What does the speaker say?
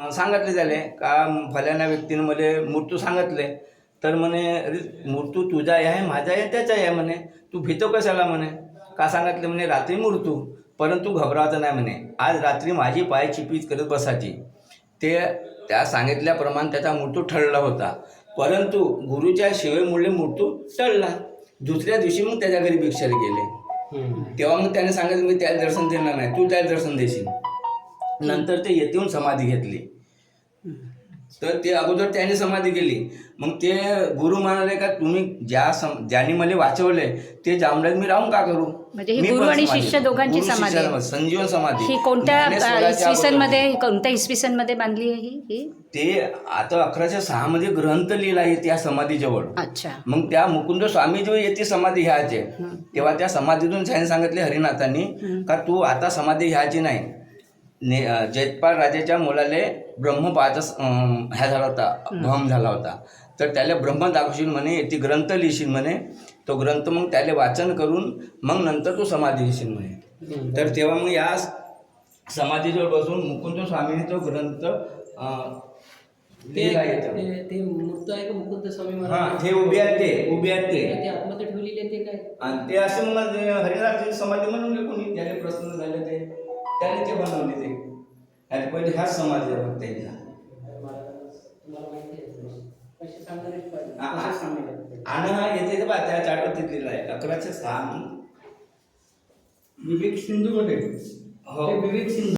सांगितले झाले. का फलाण्या व्यक्तीनं मला मृत्यू सांगितले. तर म्हणे "अरे, मृत्यू तुझा आहे माझा आहे त्याचा आहे म्हणे. तू भीतो कशाला? म्हणे. का सांगितले? म्हणे रात्री मृत्यू परंतु घबरावायचं नाही म्हणे. आज रात्री माझी पाय चिपीच करत बसायची. ते त्या सांगितल्याप्रमाणे त्याचा मृत्यू ठरला होता. परंतु गुरुच्या शिवेमुळे मृत्यू टळला. दुसऱ्या दिवशी मग त्याच्या घरी भिक्षारी गेले. तेव्हा मग त्याने सांगितलं मी त्याला दर्शन देणार नाही. तू त्याला दर्शन देशील. नंतर ते येथे येऊन समाधी घेतली. तर ते अगोदर त्याने समाधी केली. मग ते गुरु म्हणाले का तुम्ही ज्या सम ज्याने मला वाचवले ते जांभळ्यात मी राहून का करू? म्हणजे गुरु आणि शिष्य दोघांची समाधी. संजीवन समाधी. ही कोणत्या ज्ञानेश्वराच्या इसवी सन अगोदर. मध्ये कोणत्या इसवी सनमध्ये बांधली आहे ही ते आता अकराशे सहा मध्ये ग्रंथ लिहिला आहे त्या समाधीजवळ. अच्छा. मग त्या मुकुंद स्वामी जो येते समाधी घ्यायचे. तेव्हा त्या समाधीतून त्याने सांगितले हरिनाथांनी. का तू आता समाधी घ्यायची नाही. ने जयपाल राजाच्या मुलाले ब्रह्मपाचा ह्या झाला होता भम झाला होता. तर त्याला ब्रह्म दाखवशील म्हणे ती ग्रंथ लिहिशील म्हणे. तो ग्रंथ मग त्याला वाचन करून मग नंतर तू समाधी घेशील म्हणे. तर तेव्हा मग या समाधीजवळ बसून मुकुंद स्वामीने तो ग्रंथ ते मूर्त आहे का मुकुंद स्वामी हा ते उभे आहेत ते उभे आहेत ते. आतमध्ये ठेवलेले आहे ते काय? आणि ते असे मग हरिनाथची समाधी बनवली कोणी त्याने प्रसन्न झाले ते पैसे सांगणारे पाहिजे आ- कसे सांगायचे आणि हा बा त्या चार्टवर लिहिलेला आहे अकराशे सहा विवेक सिंधूमध्ये हो। ते विवेक सिंधू।